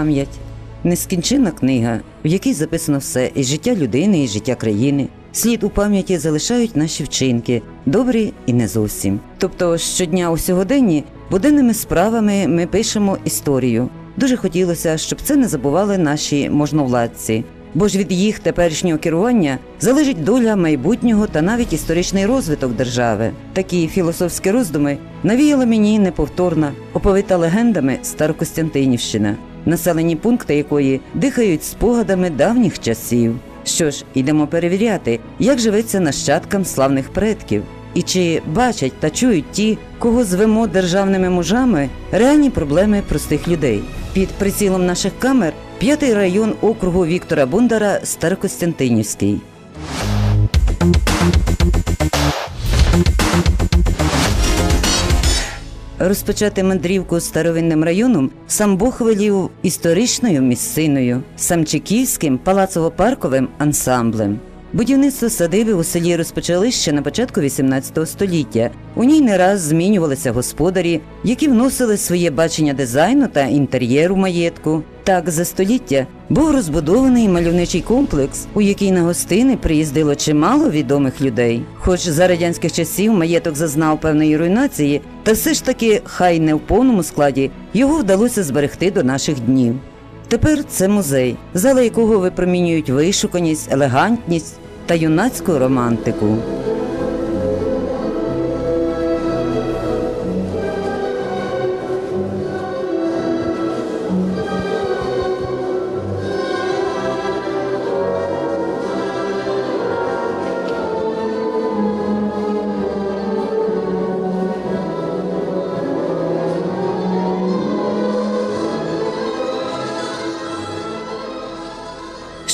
Пам'ять нескінченна книга, в якій записано все і життя людини, і життя країни. Слід у пам'яті залишають наші вчинки, добрі і не зовсім. Тобто щодня у сьогоденні буденними справами ми пишемо історію. Дуже хотілося, щоб це не забували наші можновладці, бо ж від їх теперішнього керування залежить доля майбутнього та навіть історичний розвиток держави. Такі філософські роздуми навіяла мені неповторна, оповита легендами Старокостянтинівщина, населені пункти якої дихають спогадами давніх часів. Що ж, ідемо перевіряти, як живеться нащадкам славних предків. І чи бачать та чують ті, кого звемо державними мужами, реальні проблеми простих людей. Під прицілом наших камер п'ятий район округу Віктора Бундара Старокостянтинівський. Розпочати мандрівку старовинним районом сам Бог велів історичною місциною, самчиківським палацово-парковим ансамблем. Будівництво садиби у селі розпочали ще на початку XVIII століття. У ній не раз змінювалися господарі, які вносили своє бачення дизайну та інтер'єру маєтку. Так, за століття був розбудований мальовничий комплекс, у який на гостини приїздило чимало відомих людей. Хоч за радянських часів маєток зазнав певної руйнації, та все ж таки, хай не в повному складі, його вдалося зберегти до наших днів. Тепер це музей, зали якого випромінюють вишуканість, елегантність та юнацьку романтику.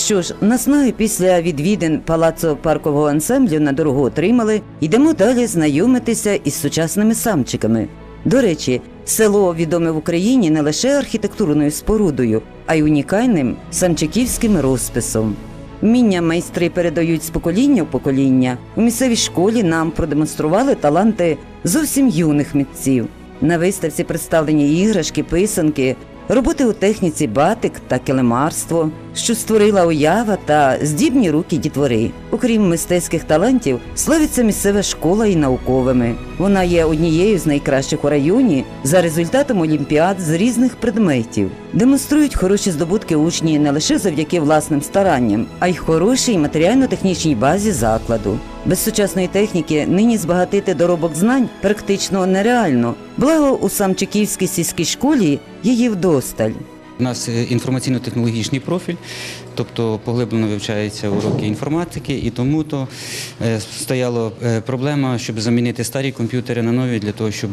Що ж, насною після відвідин палацу паркового ансамблю на дорогу отримали, йдемо далі знайомитися із сучасними самчиками. До речі, село відоме в Україні не лише архітектурною спорудою, а й унікальним самчиківським розписом. Вміння майстри передають з покоління в покоління. У місцевій школі нам продемонстрували таланти зовсім юних митців. На виставці представлені іграшки, писанки, роботи у техніці батик та килимарство, що створила уява та здібні руки дітвори. Окрім мистецьких талантів, славиться місцева школа і науковими. Вона є однією з найкращих у районі за результатом олімпіад з різних предметів. Демонструють хороші здобутки учні не лише завдяки власним старанням, а й хорошій матеріально-технічній базі закладу. Без сучасної техніки нині збагатити доробок знань практично нереально. Благо у Самчиківській сільській школі її вдосталь. У нас е, інформаційно-технологічний профіль, тобто поглиблено вивчаються уроки інформатики, і тому то е, стояла е, проблема, щоб замінити старі комп'ютери на нові, для того, щоб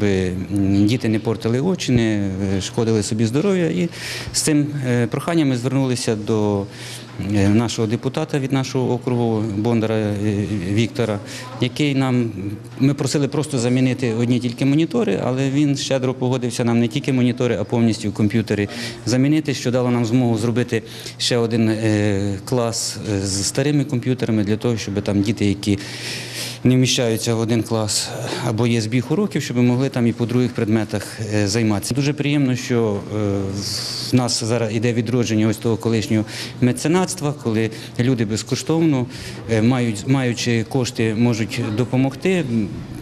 діти не портили очі, не шкодили собі здоров'я. І з цим проханням ми звернулися до нашого депутата від нашого округу Бондара е, Віктора, який нам ми просили просто замінити одні тільки монітори, але він щедро погодився нам не тільки монітори, а повністю комп'ютери замінити, що дало нам змогу зробити ще один е, клас е, з старими комп'ютерами для того, щоб там діти, які не вміщаються в один клас або є збіг уроків, щоб могли там і по других предметах е, займатися. Дуже приємно, що е, в нас зараз іде відродження ось того колишнього меценатства, коли люди безкоштовно, е, мають, маючи кошти, можуть допомогти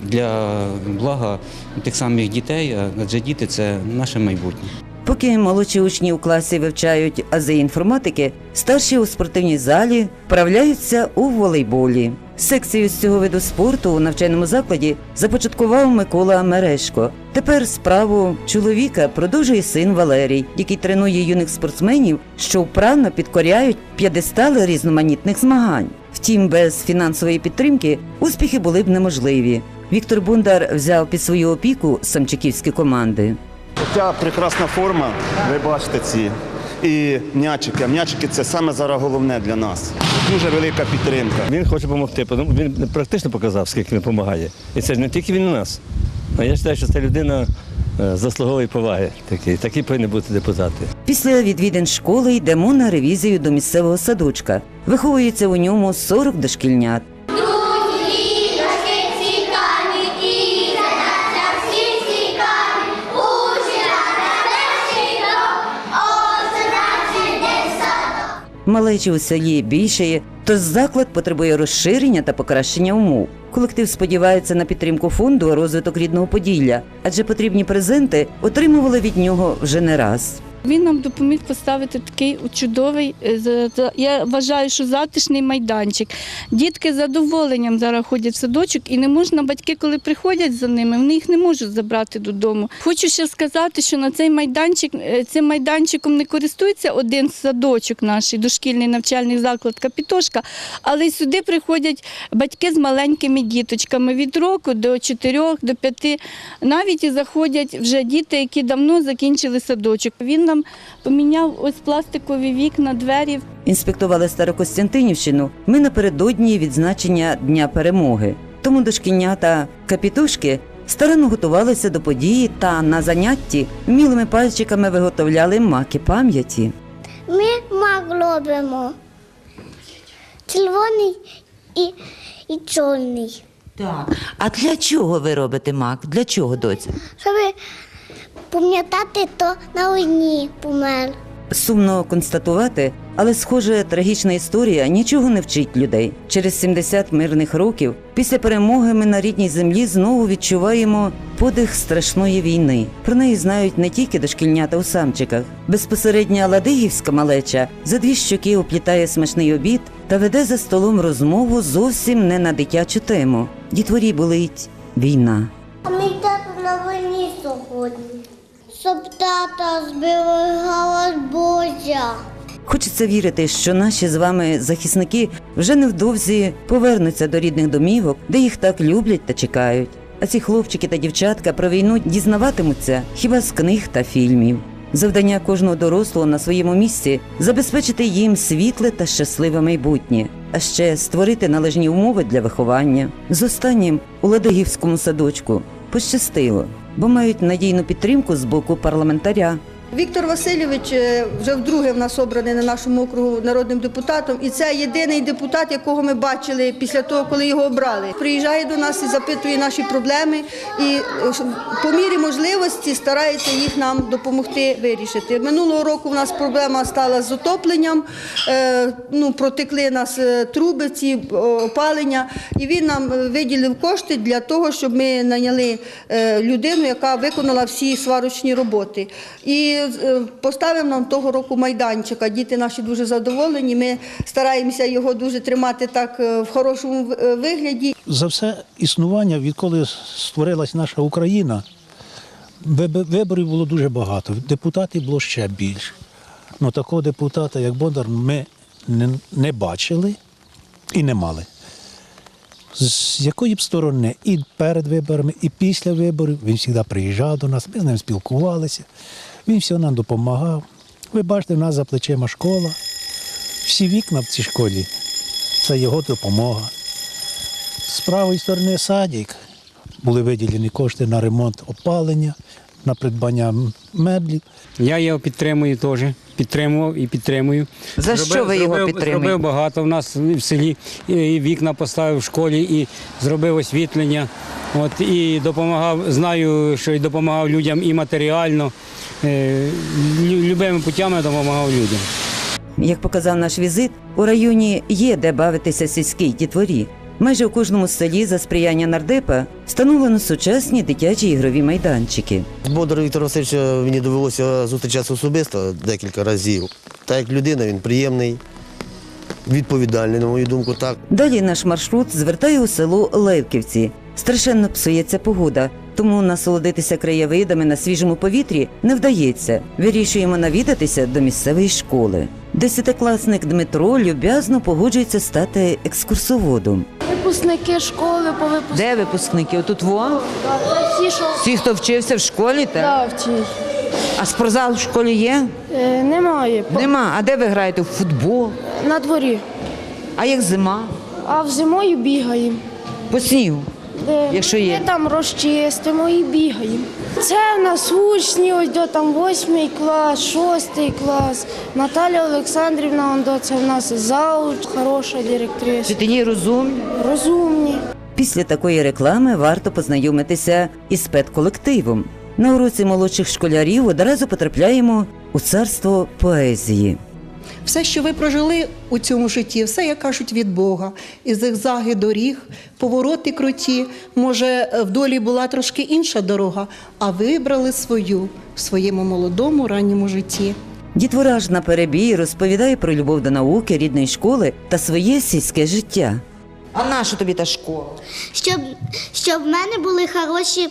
для блага тих самих дітей, адже діти це наше майбутнє. Поки молодші учні у класі вивчають ази інформатики, старші у спортивній залі вправляються у волейболі. Секцію з цього виду спорту у навчальному закладі започаткував Микола Мерешко. Тепер справу чоловіка продовжує син Валерій, який тренує юних спортсменів, що вправно підкоряють п'єдестали різноманітних змагань. Втім, без фінансової підтримки успіхи були б неможливі. Віктор Бондар взяв під свою опіку самчиківські команди. Ця прекрасна форма, ви бачите ці. І м'ячики. А м'ячики це саме зараз головне для нас. Дуже велика підтримка. Він хоче допомогти, він практично показав, скільки він допомагає. І це ж не тільки він у нас. А я вважаю, що ця людина е, заслуговує поваги. Такі, такі повинні бути депутати. Після відвідин школи йдемо на ревізію до місцевого садочка. Виховується у ньому 40 дошкільнят. Малечі у селі більшає, тож заклад потребує розширення та покращення умов. Колектив сподівається на підтримку фонду розвиток рідного Поділля, адже потрібні презенти отримували від нього вже не раз. Він нам допоміг поставити такий чудовий, е, я вважаю, що затишний майданчик. Дітки з задоволенням зараз ходять в садочок, і не можна, батьки, коли приходять за ними, вони їх не можуть забрати додому. Хочу ще сказати, що на цей майданчик, е, цим майданчиком не користується один садочок наш, дошкільний навчальний заклад Капітошка, але й сюди приходять батьки з маленькими діточками від року до 4, до 5. Навіть і заходять вже діти, які давно закінчили садочок. Він нам поміняв ось пластикові вікна, двері. Інспектували Старокостянтинівщину ми напередодні відзначення Дня перемоги. Тому дошкільнята капітушки старанно готувалися до події та на занятті вмілими пальчиками виготовляли маки пам'яті. Ми мак робимо. Червоний і, і чорний. Так. А для чого ви робите мак? Для чого, доця? Щоб пам'ятати, то на війні помер. Сумно констатувати, але схоже, трагічна історія нічого не вчить людей. Через 70 мирних років після перемоги ми на рідній землі знову відчуваємо подих страшної війни. Про неї знають не тільки дошкільнята у самчиках. Безпосередня ладигівська малеча за дві щоки оплітає смачний обід та веде за столом розмову зовсім не на дитячу тему. Дітворі болить війна. А мій тато на війні сьогодні. Щоб тата зберігала Божа. Хочеться вірити, що наші з вами захисники вже невдовзі повернуться до рідних домівок, де їх так люблять та чекають. А ці хлопчики та дівчатка про війну дізнаватимуться хіба з книг та фільмів. Завдання кожного дорослого на своєму місці забезпечити їм світле та щасливе майбутнє, а ще створити належні умови для виховання. З останнім у Ладогівському садочку пощастило, бо мають надійну підтримку з боку парламентаря. Віктор Васильович е, вже вдруге в нас обраний на нашому округу народним депутатом, і це єдиний депутат, якого ми бачили після того, коли його обрали. Приїжджає до нас і запитує наші проблеми, і е, по мірі можливості старається їх нам допомогти вирішити. Минулого року в нас проблема стала з отопленням. е, Ну, протекли нас труби, ці опалення, і він нам виділив кошти для того, щоб ми наняли людину, яка виконала всі сварочні роботи. І поставив нам того року майданчика. Діти наші дуже задоволені. Ми стараємося його дуже тримати так е, в хорошому е, вигляді. за все існування, відколи створилась наша Україна, виборів було дуже багато. Депутатів було ще більше. Ну такого депутата, як Бондар, ми не бачили і не мали. З якої б сторони, і перед виборами, і після виборів він завжди приїжджав до нас, ми з ним спілкувалися, він все нам допомагав. Ви бачите, в нас за плечима школа. Всі вікна в цій школі це його допомога. З правої сторони садик були виділені кошти на ремонт опалення, на придбання меблів. Я його підтримую теж. Підтримував і підтримую. За що ви його зробив, підтримуєте? Зробив багато в нас в селі. І вікна поставив в школі, і зробив освітлення. От, і допомагав, знаю, що і допомагав людям і матеріально. Е, лю- Любими путями допомагав людям. Як показав наш візит, у районі є де бавитися сільській дітворі. Майже у кожному селі за сприяння нардепа встановлено сучасні дитячі ігрові майданчики. З Бондаром Віктором Васильовичем мені довелося зустрічатися особисто декілька разів. Так як людина, він приємний, відповідальний, на мою думку, так. Далі наш маршрут звертає у село Левківці. Страшенно псується погода, тому насолодитися краєвидами на свіжому повітрі не вдається. Вирішуємо навідатися до місцевої школи. Десятикласник Дмитро люб'язно погоджується стати екскурсоводом. Випускники школи по випуску. Де випускники? Отут вон? Всі, що Всі, хто вчився в школі, так? да, вчить. А спортзал в школі є? Е, немає. По- Нема. А де ви граєте? В футбол? На дворі. А як зима? А в зимою бігаємо. По снігу. Е, Якщо є. Ми там розчистимо і бігаємо. Це в нас учні, ось до там восьмий клас, шостий клас. Наталя Олександрівна, он до це в нас зауч, хороша директриса. Вчителі розумні. Розумні. Після такої реклами варто познайомитися із педколективом. На уроці молодших школярів одразу потрапляємо у царство поезії. Все, що ви прожили у цьому житті, все, як кажуть, від Бога. І зигзаги доріг, повороти круті. Може, в долі була трошки інша дорога, а вибрали свою в своєму молодому ранньому житті. Дітвораж на перебій розповідає про любов до науки, рідної школи та своє сільське життя. А наша тобі та школа? Щоб, щоб в мене були хороші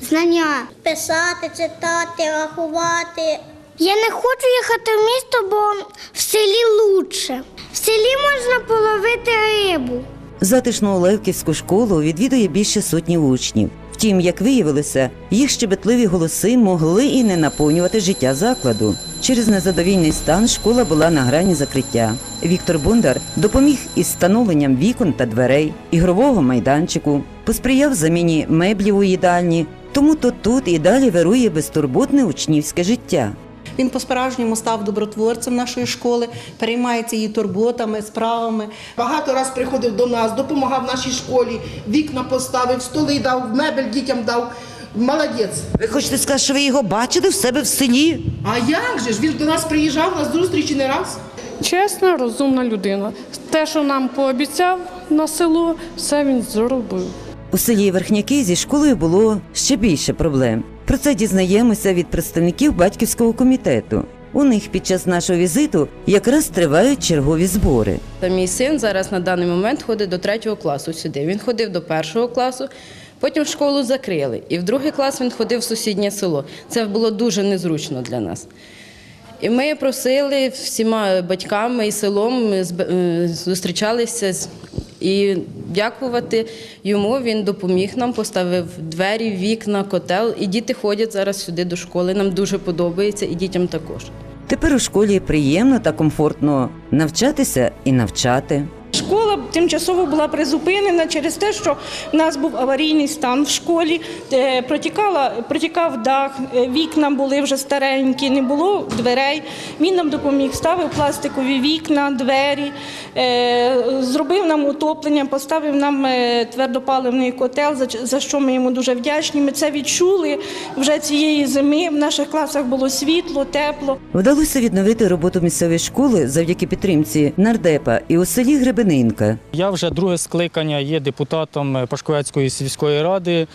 знання. Писати, читати, рахувати. Я не хочу їхати в місто, бо в селі лучше. В селі можна половити рибу. Затишну Олевківську школу відвідує більше сотні учнів. Втім, як виявилося, їх щебетливі голоси могли і не наповнювати життя закладу. Через незадовільний стан школа була на грані закриття. Віктор Бондар допоміг із встановленням вікон та дверей, ігрового майданчику, посприяв заміні меблів у їдальні. Тому то тут і далі вирує безтурботне учнівське життя. Він по-справжньому став добротворцем нашої школи, переймається її турботами, справами. Багато раз приходив до нас, допомагав нашій школі, вікна поставив, столи дав, мебель дітям дав. Молодець. Ви хочете сказати, що ви його бачили в себе в селі? А як же ж? Він до нас приїжджав на зустрічі не раз. Чесна, розумна людина. Те, що нам пообіцяв на село, все він зробив. У селі Верхняки зі школою було ще більше проблем. Про це дізнаємося від представників батьківського комітету. У них під час нашого візиту якраз тривають чергові збори. Та мій син зараз на даний момент ходить до третього класу сюди. Він ходив до першого класу, потім школу закрили. І в другий клас він ходив в сусіднє село. Це було дуже незручно для нас. І ми просили всіма батьками і селом е, зустрічалися з- і дякувати йому. Він допоміг нам, поставив двері, вікна, котел. І діти ходять зараз сюди до школи. Нам дуже подобається, і дітям також. Тепер у школі приємно та комфортно навчатися і навчати. Школа тимчасово була призупинена через те, що в нас був аварійний стан в школі, протікала, протікав дах, е, вікна були вже старенькі, не було дверей. Він нам допоміг, ставив пластикові вікна, двері, е, зробив нам утоплення, поставив нам е, твердопаливний котел, за, що ми йому дуже вдячні. Ми це відчули вже цієї зими. В наших класах було світло, тепло. Вдалося відновити роботу місцевої школи завдяки підтримці нардепа і у селі Гребенинка. Я вже друге скликання є депутатом е, Пашковецької сільської ради.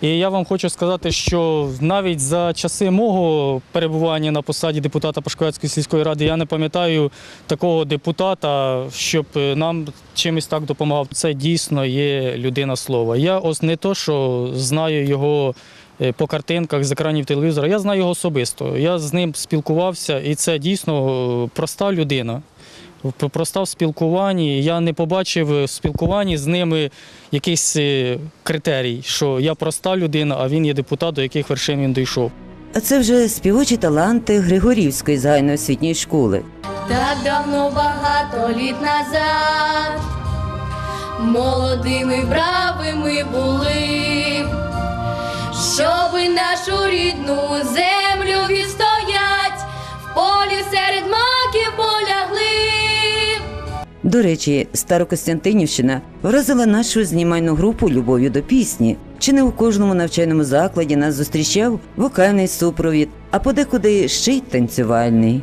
І я вам хочу сказати, що навіть за часи мого перебування на посаді депутата Пашковецької сільської ради я не пам'ятаю такого депутата, щоб е, нам чимось так допомагав. Це дійсно є людина слова. Я ось не то, що знаю його е, по картинках з екранів телевізора, я знаю його особисто. Я з ним спілкувався, і це дійсно е, проста людина. Проста в спілкуванні. Я не побачив в спілкуванні з ними якийсь е, критерій, що я проста людина, а він є депутат, до яких вершин він дійшов. А це вже співочі таланти Григорівської загальноосвітньої школи. Так давно багато літ назад молодими бравими були, щоби нашу рідну землю відстоять, в полі До речі, Старокостянтинівщина вразила нашу знімальну групу любов'ю до пісні. Чи не у кожному навчальному закладі нас зустрічав вокальний супровід, а подекуди ще й танцювальний.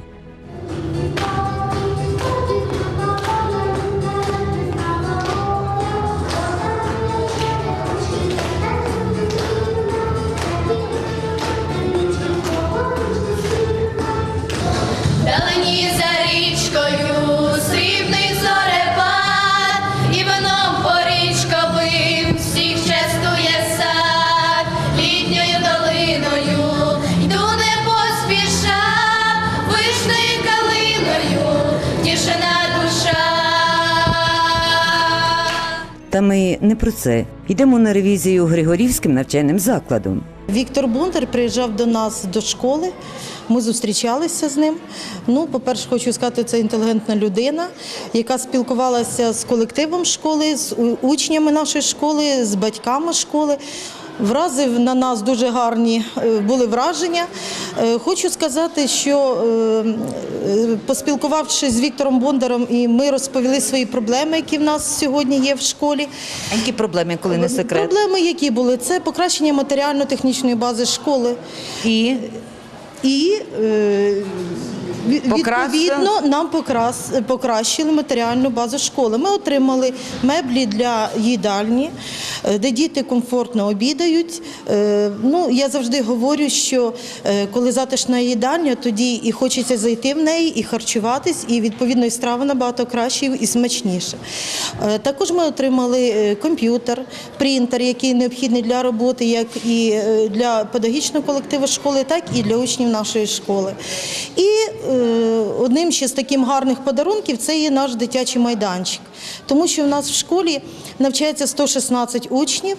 Про це. Йдемо на ревізію Григорівським навчальним закладом. Віктор Бондар приїжджав до нас до школи. Ми зустрічалися з ним. Ну, по-перше, хочу сказати, це інтелігентна людина, яка спілкувалася з колективом школи, з учнями нашої школи, з батьками школи. Вразив на нас дуже гарні е, були враження. Е, Хочу сказати, що е, поспілкувавшись з Віктором Бондаром, і ми розповіли свої проблеми, які в нас сьогодні є в школі. А які проблеми, коли не секрет? Проблеми, які були, це покращення матеріально-технічної бази школи. І І е, Покрасили? Відповідно, нам покрас, покращили матеріальну базу школи. Ми отримали меблі для їдальні, е, де діти комфортно обідають. Е, Ну, я завжди говорю, що е, коли затишна їдальня, тоді і хочеться зайти в неї, і харчуватись, і відповідно і страва набагато краще і смачніше. Також ми отримали комп'ютер, принтер, який необхідний для роботи, як і для педагогічного колективу школи, так і для учнів нашої школи. І одним ще з таких гарних подарунків це є наш дитячий майданчик, тому що в нас в школі навчається 116 учнів,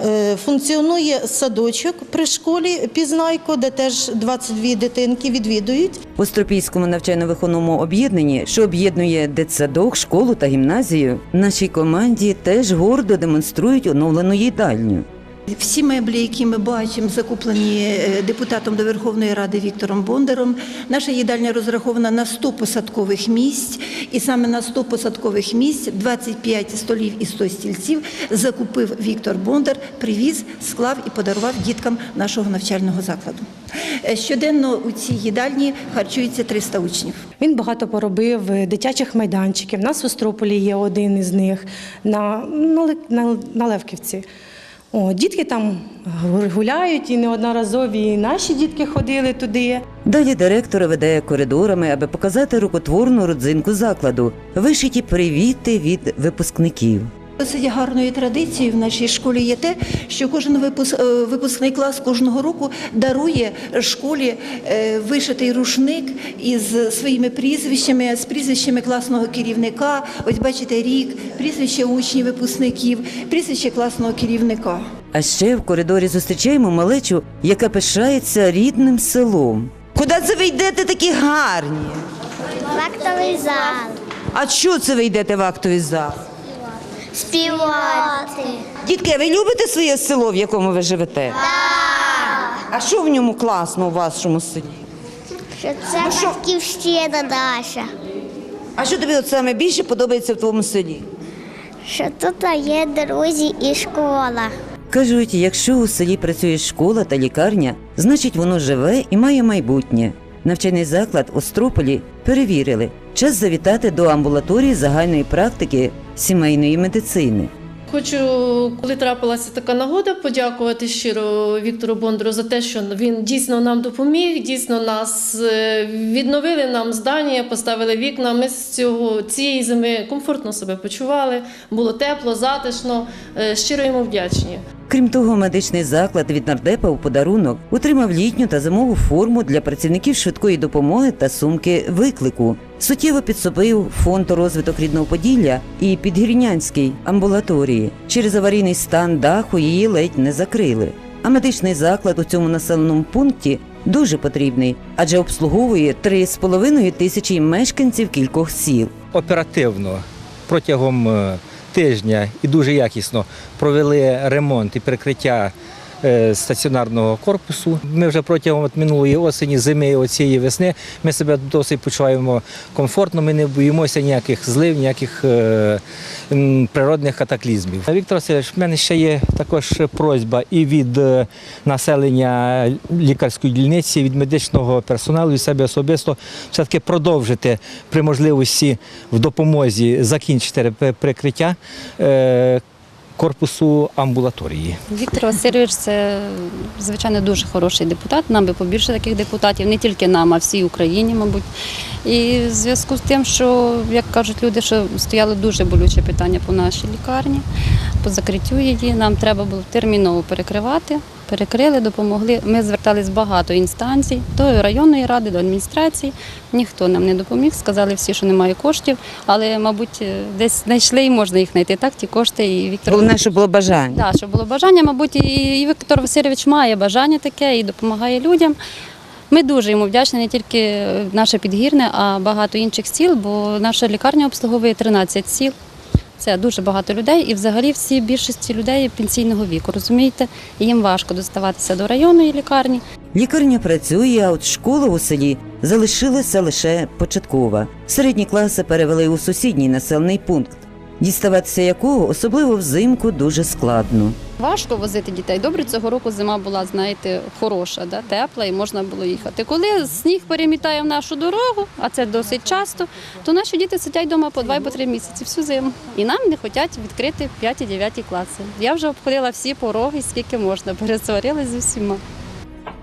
е, функціонує садочок при школі Пізнайко, де теж 22 дитинки відвідують. У Стропійському навчально-виховному об'єднанні, що об'єднує дитсадок, школу та гімназію, нашій команді теж гордо демонструють оновлену їдальню. Всі меблі, які ми бачимо, закуплені е, депутатом до Верховної Ради Віктором Бондаром. Наша їдальня розрахована на 100 посадкових місць, і саме на 100 посадкових місць 25 столів і 100 стільців закупив Віктор Бондар, привіз, склав і подарував діткам нашого навчального закладу. Е, Щоденно у цій їдальні харчується 300 учнів. Він багато поробив е, дитячих майданчиків. У нас в Острополі є один із них на, на, на, на Левківці. О, дітки там гуляють, і неодноразові і наші дітки ходили туди. Далі директор веде коридорами, аби показати рукотворну родзинку закладу, вишиті привіти від випускників. Досить гарною традицією в нашій школі є те, що кожен випуск, е, випускний клас кожного року дарує школі е, вишитий рушник із своїми прізвищами, з прізвищами класного керівника. Ось бачите рік, прізвище учнів, випускників, прізвище класного керівника. А ще в коридорі зустрічаємо малечу, яка пишається рідним селом. Куди це ви йдете такі гарні? Актовий зал. А що це ви йдете в актовий зал? Співати. Дітки, а ви любите своє село, в якому ви живете? Так. А що в ньому класно у вашому селі? Що це батьківщина наша. А що тобі от саме більше подобається в твоєму селі? Що тут є друзі і школа. Кажуть, якщо у селі працює школа та лікарня, значить воно живе і має майбутнє. Навчальний заклад у Строполі перевірили. Час завітати до амбулаторії загальної практики сімейної медицини. Хочу, коли трапилася така нагода, подякувати щиро Віктору Бондару за те, що він дійсно нам допоміг, дійсно нас е, відновили нам здання, поставили вікна. Ми з цього цієї зими комфортно себе почували. Було тепло, затишно. Е, Щиро йому вдячні. Крім того, медичний заклад від нардепа у подарунок отримав літню та зимову форму для працівників швидкої допомоги та сумки виклику. Суттєво підсобив фонд розвиток рідного Поділля і Підгірнянській амбулаторії. Через аварійний стан даху її ледь не закрили. А медичний заклад у цьому населеному пункті дуже потрібний, адже обслуговує 3,5 тисячі мешканців кількох сіл. оперативно протягом е, тижня і дуже якісно провели ремонт і прикриття стаціонарного корпусу. Ми вже протягом от минулої осені, зими цієї весни ми себе досить почуваємо комфортно. Ми не боїмося ніяких злив, ніяких е, природних катаклізмів. Віктор Васильович, в мене ще є також просьба і від е, населення лікарської дільниці, від медичного персоналу, від себе особисто все-таки продовжити при можливості в допомозі закінчити прикриття е, корпусу амбулаторії. Віктор Васильович це звичайно дуже хороший депутат. Нам би побільше таких депутатів, не тільки нам, а всій Україні, мабуть. І в зв'язку з тим, що, як кажуть люди, що стояло дуже болюче питання по нашій лікарні, по закриттю її, нам треба було терміново перекривати. Перекрили, допомогли. Ми звертались багато інстанцій до районної ради, до адміністрації. Ніхто нам не допоміг. Сказали всі, що немає коштів, але, мабуть, десь знайшли і можна їх знайти. Так, ті кошти і Віктор Головне, щоб було бажання. Так, щоб було бажання, мабуть, і і Віктор Васильович має бажання таке і допомагає людям. Ми дуже йому вдячні не тільки наше підгірне, а багато інших сіл, бо наша лікарня обслуговує 13 сіл. Це дуже багато людей, і взагалі всі більшості людей пенсійного віку, розумієте, їм важко доставатися до районної лікарні. Лікарня працює, а от школа у селі залишилася лише початкова. Середні класи перевели у сусідній населений пункт. Діставатися якого особливо взимку дуже складно. Важко возити дітей. Добре, цього року зима була, знаєте, хороша, да? тепла і можна було їхати. Коли сніг перемітає в нашу дорогу, а це досить часто, то наші діти сидять вдома по два по три місяці всю зиму. І нам не хочуть відкрити 5-9 класи. Я вже обходила всі пороги, скільки можна, пересварилась з усіма.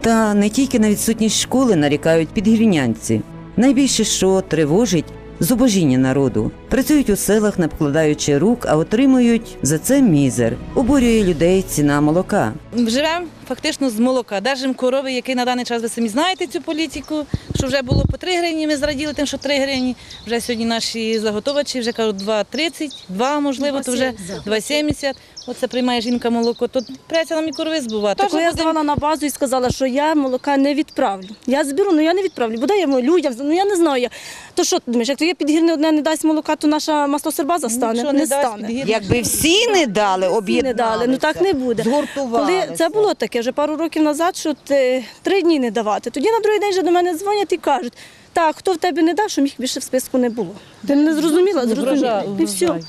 Та не тільки на відсутність школи нарікають підгірнянці. Найбільше, що тривожить зубожіння народу. Працюють у селах, не вкладаючи рук, а отримують за це мізер. Обурює людей ціна молока. Живемо фактично з молока. Держимо корови, який на даний час ви самі знаєте цю політику, що вже було по 3 гривні, ми зраділи тим, що 3 гривні. Вже сьогодні наші заготовачі вже кажуть 2,30, 2 можливо, то вже 2,70. Оце приймає жінка молоко, то пряться нам і корови збувати. Теж я здавала на базу і сказала, що я молока не відправлю. Я зберу, але я не відправлю. Буде я людям, ну я не знаю. То що ти думаєш, як твоє підгірне одне не дасть молока, то наша маслосербаза стане? не, не стане. Якби всі не дали, дали, ну так не буде. Коли це було таке вже пару років назад, що ти три дні не давати. Тоді на другий день вже до мене дзвонять і кажуть, так, хто в тебе не дав, щоб їх більше в списку не було. Ти не зрозуміла? Зрозуміла. І все.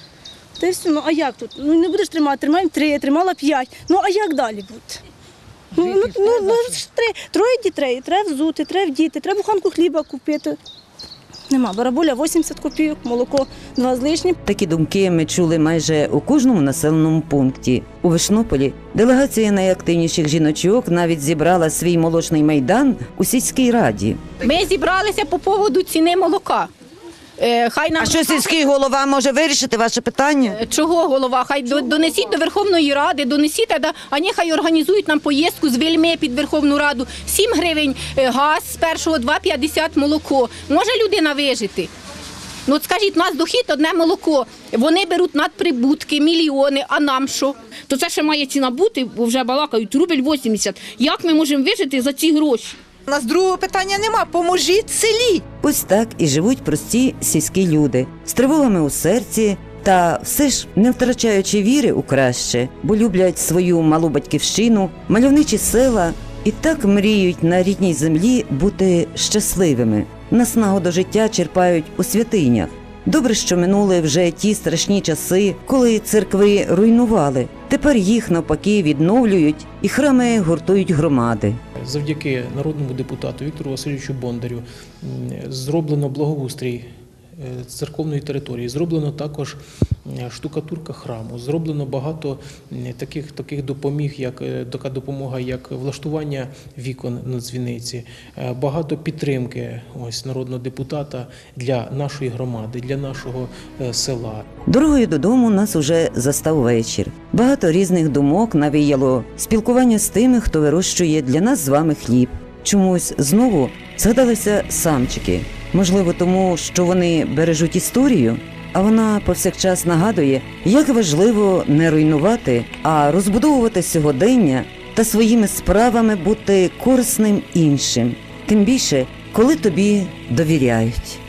Та й все, ну а як тут? Ну не будеш тримати, тримаємо три, тримала п'ять. Ну а як далі буде? Ну, ну, ну, ну три, троє дітей, треба взути, треба вдіти, треба буханку хліба купити. Нема, барабуля 80 копійок, молоко 2 з лишнім. Такі думки ми чули майже у кожному населеному пункті. У Вишнополі делегація найактивніших жіночок навіть зібрала свій молочний майдан у сільській раді. Ми зібралися по поводу ціни молока. Е, Хай нам А що сільський голова може вирішити ваше питання? чого голова? Хай до- донесіть до Верховної Ради, донесіть, да, а нехай організують нам поїздку з Вельми під Верховну Раду. 7 гривень е, газ з першого, 2,50 молоко. Може людина вижити? Ну от скажіть, у нас дохід одне молоко. Вони беруть надприбутки, мільйони, а нам що? То це ще має ціна бути, бо вже балакають, рубль 80. Як ми можемо вижити за ці гроші? У нас другого питання нема. Поможіть селі. Ось так і живуть прості сільські люди з тривогами у серці. Та все ж не втрачаючи віри у краще, бо люблять свою малу батьківщину, мальовничі села і так мріють на рідній землі бути щасливими. Наснагу до життя черпають у святинях. Добре, що минули вже ті страшні часи, коли церкви руйнували. Тепер їх навпаки відновлюють і храми гуртують громади. Завдяки народному депутату Віктору Васильовичу Бондарю зроблено благоустрій церковної території, зроблено також е, штукатурка храму, зроблено багато таких, таких допоміг, як е, така допомога, як влаштування вікон на дзвіниці, е, багато підтримки ось народного депутата для нашої громади, для нашого е, села. Дорогою додому нас уже застав вечір. Багато різних думок навіяло спілкування з тими, хто вирощує для нас з вами хліб. Чомусь знову згадалися самчики. Можливо, тому що вони бережуть історію, а вона повсякчас нагадує, як важливо не руйнувати, а розбудовувати сьогодення та своїми справами бути корисним іншим. Тим більше, коли тобі довіряють.